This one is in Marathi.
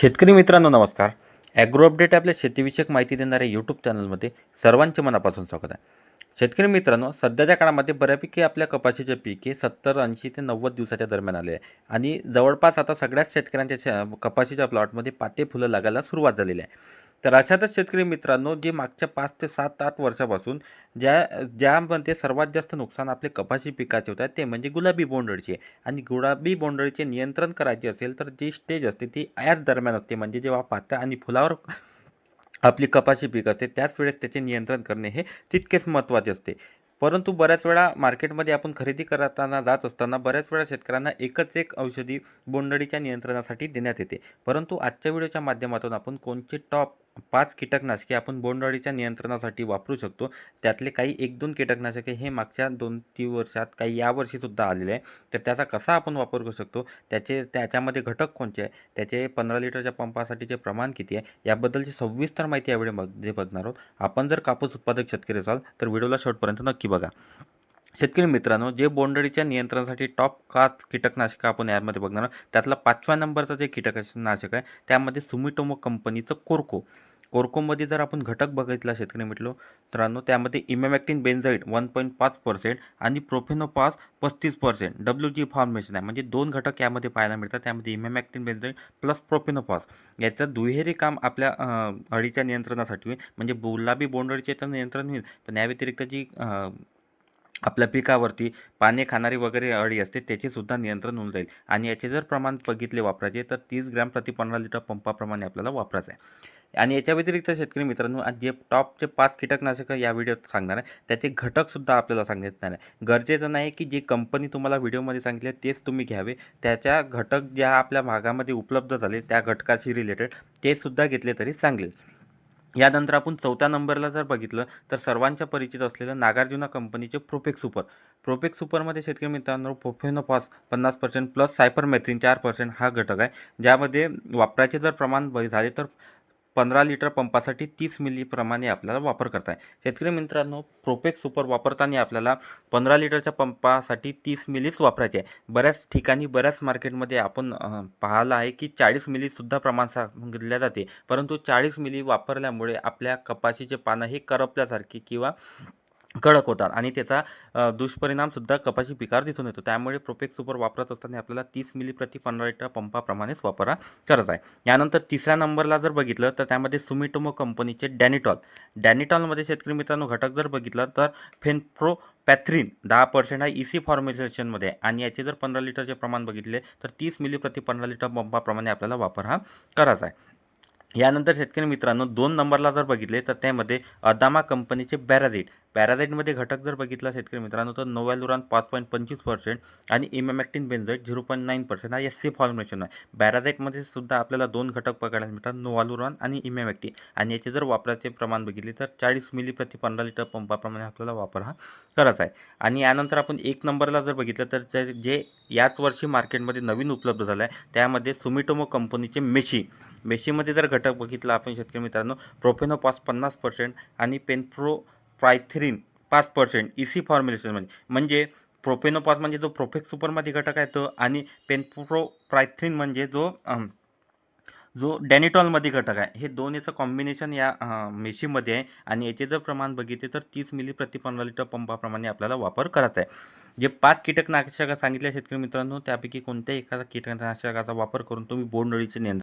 शेतकरी मित्रांनो नमस्कार. ॲग्रो अपडेट आपल्या शेतीविषयक माहिती देणाऱ्या यूट्यूब चॅनलमध्ये सर्वांचे मनापासून स्वागत आहे. शेतकरी मित्रांनो सध्याच्या काळामध्ये बऱ्यापैकी आपल्या कपाशीचे पीक हे सत्तर ऐंशी ते नव्वद दिवसाच्या दरम्यान आले आहे. आणि जवळपास आता सगळ्याच शेतकऱ्यांच्या कपाशीच्या प्लॉटमध्ये पाते फुलं लागायला सुरुवात झालेली आहे. तर अशातच शेतकरी मित्रांनो जे मागच्या पाच ते सात आठ वर्षापासून ज्या ज्यामध्ये सर्वात जास्त नुकसान आपले कपाशी पिकाचे होत आहे ते म्हणजे गुलाबी बोंडळीचे आणि गुलाबी बोंडळीचे नियंत्रण करायचे असेल तर जी स्टेज असते ती याच दरम्यान असते. म्हणजे जेव्हा पात्या आणि फुलावर आपली कपाशी पीक असते त्याच वेळेस त्याचे नियंत्रण करणे हे तितकेच महत्त्वाचे असते. परंतु बऱ्याच वेळा मार्केटमध्ये आपण खरेदी करताना जात असताना बऱ्याच वेळा शेतकऱ्यांना एकच एक औषधी बोंडळीच्या नियंत्रणासाठी देण्यात येते. परंतु आजच्या व्हिडिओच्या माध्यमातून आपण कोणते टॉप पाच कीटकनाशके आपण बोंडअळीच्या नियंत्रणासाठी वापरू शकतो. त्यातले काही एक दोन कीटकनाशके हे मागच्या दोन तीन वर्षात काही यावर्षीसुद्धा आलेले आहे तर त्याचा कसा आपण वापर करू शकतो? त्याचे त्याच्यामध्ये घटक कोणते आहे त्याचे पंधरा लिटरच्या पंपासाठीचे प्रमाण किती आहे? याबद्दलची सविस्तर माहिती यावेळी मध्ये बघणार आहोत. आपण जर कापूस उत्पादक शेतकरी असाल तर व्हिडिओला शेवटपर्यंत नक्की बघा. शेतकरी मित्रांनो जे बोंडअळीच्या नियंत्रणासाठी टॉप काच कीटकनाशकं आपण यामध्ये बघणार आहोत. त्यातला पाचव्या नंबरचं जे कीटकनाशक आहे त्यामध्ये सुमिटोमो कंपनीचं कोरको कोरकोमध्ये जर आपण घटक बघितला शेतकरी म्हटलो मित्रांनो त्यामध्ये इमॅमॅक्टिन बेन्झाईट वन पॉईंट पाच पर्सेंट आणि प्रोफेनोपास पस्तीस पर्सेंट. डब्ल्यू जी फॉर्मेशन आहे. म्हणजे दोन घटक यामध्ये पाहायला मिळतात. त्यामध्ये इमॅमॅक्टिन बेन्झाईट प्लस प्रोफेनोपास. याचं दुहेरी काम आपल्या अळीच्या नियंत्रणासाठी होईल. म्हणजे गुलाबी बोंडअळीचे तर नियंत्रण होईल. पण या व्यतिरिक्त जी आपल्या पिकावरती पाने खाणारी वगैरे अळी असते त्याचेसुद्धा नियंत्रण होऊन जाईल. आणि याचे जर प्रमाण बघितले वापरायचे तर तीस ग्रॅम प्रति पंधरा लिटर पंपाप्रमाणे आपल्याला वापरायचं आहे. आणि याच्या व्यतिरिक्त शेतकरी मित्रांनो आज जे टॉपचे पाच कीटकनाशकं या व्हिडिओत सांगणार आहे त्याचे घटकसुद्धा आपल्याला सांगण्यात येणार आहे. गरजेचं नाही की जे कंपनी तुम्हाला व्हिडिओमध्ये सांगितली आहे तेच तुम्ही घ्यावे. त्याच्या घटक ज्या आपल्या भागामध्ये उपलब्ध झाले त्या घटकाशी रिलेटेड तेसुद्धा घेतले तरी चांगले. यानंतर आपण चौथ्या नंबरला जर बघितलं तर सर्वांच्या परिचित असलेलं नागार्जुना कंपनीचे प्रोपेक सुपर प्रोपेक सुपरमध्ये शेतकरी मित्रांनो प्रोफेनोफॉस पन्नास पर्सेंट प्लस सायपरमेथ्रिन चार पर्सेंट हा घटक आहे. ज्यामध्ये वापराचे जर प्रमाण झाले तर पंधरा लिटर पंपासाठी तीस मिली प्रमाणे आपल्याला वापर करता आहे शेतकरी मित्रांनो प्रोपेक सुपर वापरताना आपल्याला पंधरा लिटरच्या पंपासाठी तीस मिलीच वापरायचे आहे. बऱ्याच ठिकाणी बऱ्याच मार्केटमध्ये आपण पाहिलं आहे की चाळीस मिलीसुद्धा प्रमाण सांगितल्या जाते. परंतु चाळीस मिली वापरल्यामुळे आपल्या कपाशीचे पानं हे करपल्यासारखे किंवा कडक होतात आणि त्याचा दुष्परिणामसुद्धा कपाशी पिकावर दिसून येतो. त्यामुळे प्रोपेक्स सुपर वापरत असताना आपल्याला तीस मिली प्रति पंधरा लिटर पंपाप्रमाणेच वापरा करत आहे. यानंतर तिसऱ्या नंबरला जर बघितलं तर त्यामध्ये सुमिटोमो कंपनीचे डॅनिटॉल डॅनिटॉलमध्ये शेतकरी मित्रांनो घटक जर बघितलं तर फेनप्रो पॅथ्रिन दहा पर्सेंट हा ई सी फॉर्म्युलेशनमध्ये आणि याचे जर पंधरा लिटरचे प्रमाण बघितले तर तीस मिली प्रति पंधरा लिटर पंपाप्रमाणे आपल्याला वापर हा करायचा आहे. यानंतर शेतकरी मित्रांनो दोन नंबरला जर बघितले तर त्यामध्ये अदामा कंपनीचे बॅराझिट पॅराझाईटमध्ये घटक जर बघितला शेतकरी मित्रांनो तर नोवॅलुरान पाच पॉईंट पंचवीस पर्सेंट आणि emamectin benzoate zero point nine percent हा एस सी फॉर्मेशन आहे. पॅराझाईटमध्ये सुद्धा आपल्याला दोन घटक पकडायला मिळतात नोवालुरान आणि इमॅमॅक्टिन. आणि याचे जर वापराचे प्रमाण बघितले तर चाळीस मिली प्रति पंधरा लिटर पंपाप्रमाणे आपल्याला वापर हा करायचा आहे. आणि यानंतर आपण एक नंबरला जर बघितलं तर जे याच वर्षी मार्केटमध्ये नवीन उपलब्ध झालं आहे त्यामध्ये सुमिटोमो कंपनीचे मेशी. मेशीमध्ये जर घटक बघितला आपण शेतकरी मित्रांनो प्रोफेनोपास पन्नास पर्सेंट आणि पेनप्रो प्रायथेरिन पाच पर्सेंट ई सी फॉर्म्युलेशनमध्ये म्हणजे प्रोफेनोपास म्हणजे जो प्रोफेक्स सुपरमध्ये घटक आहे तो आणि पेनप्रो प्रायथ्रिन म्हणजे जो जो डॅनिटॉलमध्ये घटक आहे. हे दोन याचं कॉम्बिनेशन या मेशीमध्ये आहे आणि याचे जर प्रमाण बघितले तर तीस मिली प्रति पंधरा लिटर पंपाप्रमाणे आपल्याला वापर करायचा आहे जे पाच कीटकनाशकं सांगितले शेतकरी मित्रांनो त्यापैकी कोणत्याही एखाद्या कीटकनाशकाचा वापर करून तुम्ही बोंडअळीचे नियंत्रण